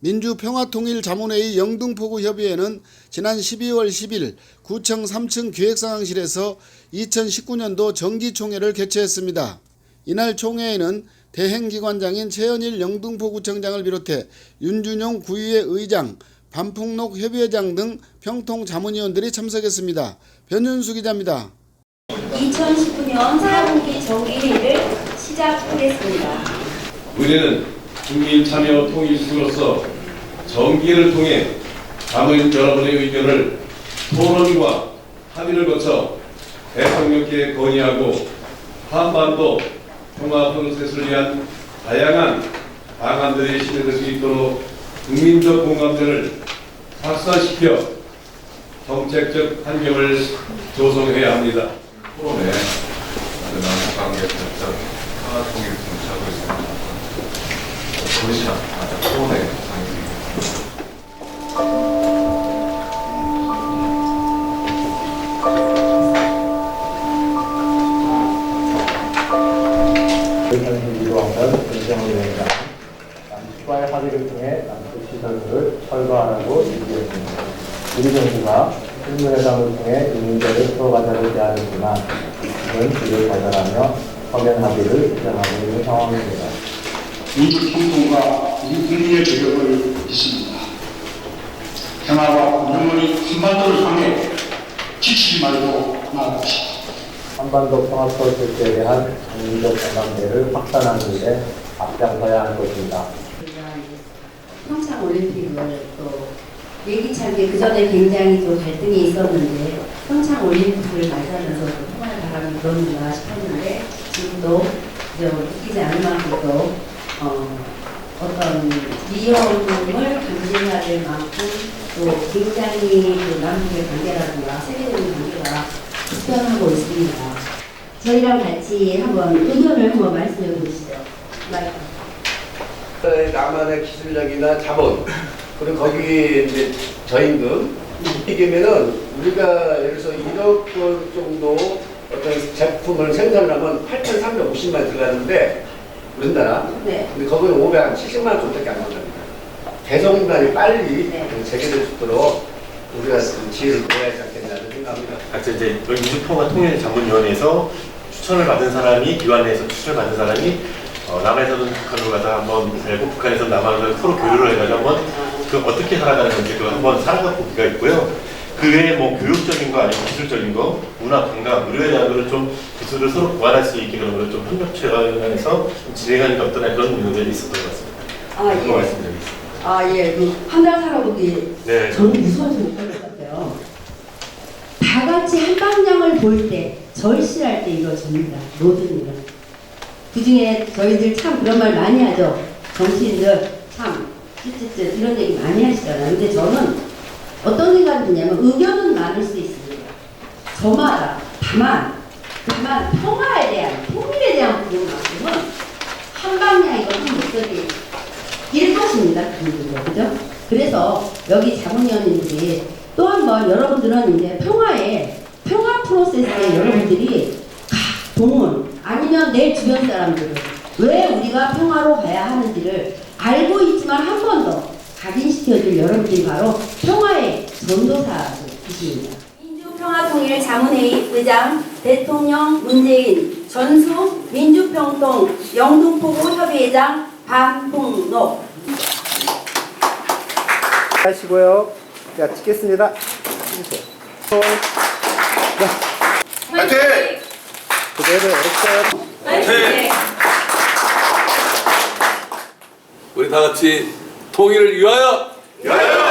민주평화통일자문회의 영등포구협의회는 지난 12월 10일 구청 3층 기획상황실에서 2019년도 정기총회를 개최했습니다. 이날 총회에는 대행기관장인 최현일 영등포구청장을 비롯해 윤준용 구의회 의장, 반풍록 협의회장 등 평통 자문위원들이 참석했습니다. 변윤수 기자입니다. 2019년 4분기 정기회의를 시작하겠습니다. 우리는 국민 참여 통일수로서 정기를 통해 담은 여러분의 의견을 토론과 합의를 거쳐 대통령께 건의하고 한반도 평화 프로세스를 위한 다양한 방안들이 실현될 수 있도록 국민적 공감대를 확산시켜 정책적 환경을 조성해야 합니다. 토론에 관계 통일 중시하 상입니다. 의사님 이루어간 공정위원장 남측과의 합의를 통해 남측 시설들을 철거하라고 지시했습니다. 우리 정부가 실무회담을 통해 이 문제를 풀어가자고 제안했지만 지금 그를 거절하며 서면 합의를 주장하고 있는 상황입니다. 민주 통통과 우리 국민의 배경을 믿습니다. 평화와 공정원이 한반도를 향해 지치지 말고 나아갑시다. 한반도 평화 프로세스에 대한 국민적 공감대를 확산하는 데 앞장서야 할 것입니다. 평창 올림픽을 또 예기차게 그 전에 굉장히 좀 갈등이 있었는데 평창 올림픽을 맞이하면서 또 통할 바람이 불었나 싶었는데 지금도 이제 웃기지 않을 만큼 또 어, 어떤 위험을 감지해야 될 만큼 또 굉장히 그 남북의 관계라든가 세계적인 관계가 급변하고 있습니다. 저희랑 같이 한번 의견을 한번 말씀해 보시죠. 마이크. 어, 나만의 기술력이나 자본 그리고 거기 이제 저임금 이게면은 우리가 예를 들어서 1억 원 정도 어떤 제품을 생산하면 8,350만 들어가는데 우리나라 네. 근데 거기는 570만 원 정도밖에 안 나갑니다. 대성단이 빨리 네. 재개될 수 있도록 우리가 그 지혜를 하지 않겠냐는 생각합니다. 각자 이제 여기 민주평화 통일자문위원회에서 추천을 받은 사람이 기관에서 추천을 받은 사람이 어, 남한에서는 북한으로 가서 한번 살고 북한에서 남한으로 서로 교류를 해가지고 한번 그 어떻게 살아가는 건지 그 한번 살아가 보기가 있고요. 그 외에 뭐 교육적인 거 아니면 기술적인 거, 문화, 관광, 의료에 대한 거를 좀 기술을 서로 보완할 수 있게 그런 거를 좀 협력체관해서 진행하는 게 어떠냐 그런 의견이 있었던 것 같습니다. 아, 예. 말씀드리겠습니다. 아, 예. 그한달 살아보기 네. 저는 무서워서 못할것 같아요. 다 같이 한 방향을 볼 때, 절실할 때 이루어집니다. 모든 일은. 그 중에 저희들 참 그런 말 많이 하죠. 정치인들 참, 찌찌찌 이런 얘기 많이 하시잖아요. 근데 저는 어떤 생각이 드냐면 의견은 많을 수 있습니다. 저마다. 다만, 다만 평화에 대한, 통일에 대한 부분만큼은 한 방향이고 한 목소리 일 것입니다. 그죠? 그래서 여기 자문위원님들이 또 한 번 여러분들은 이제 평화에 평화 프로세스에 여러분들이 각 동문 아니면 내 주변 사람들은 왜 우리가 평화로 가야 하는지를 알고 있지만 한 번 더 각인시켜줄 여러분들이 바로 평화의 전도사 이십니다. 민주평화통일 자문회의 의장 대통령 문재인 전수 민주평통 영등포구 협의회장 반풍록 하시고요. 자, 찍겠습니다. 파이팅! 그대로. 우리 다 같이 통일을 위하여! 위하여!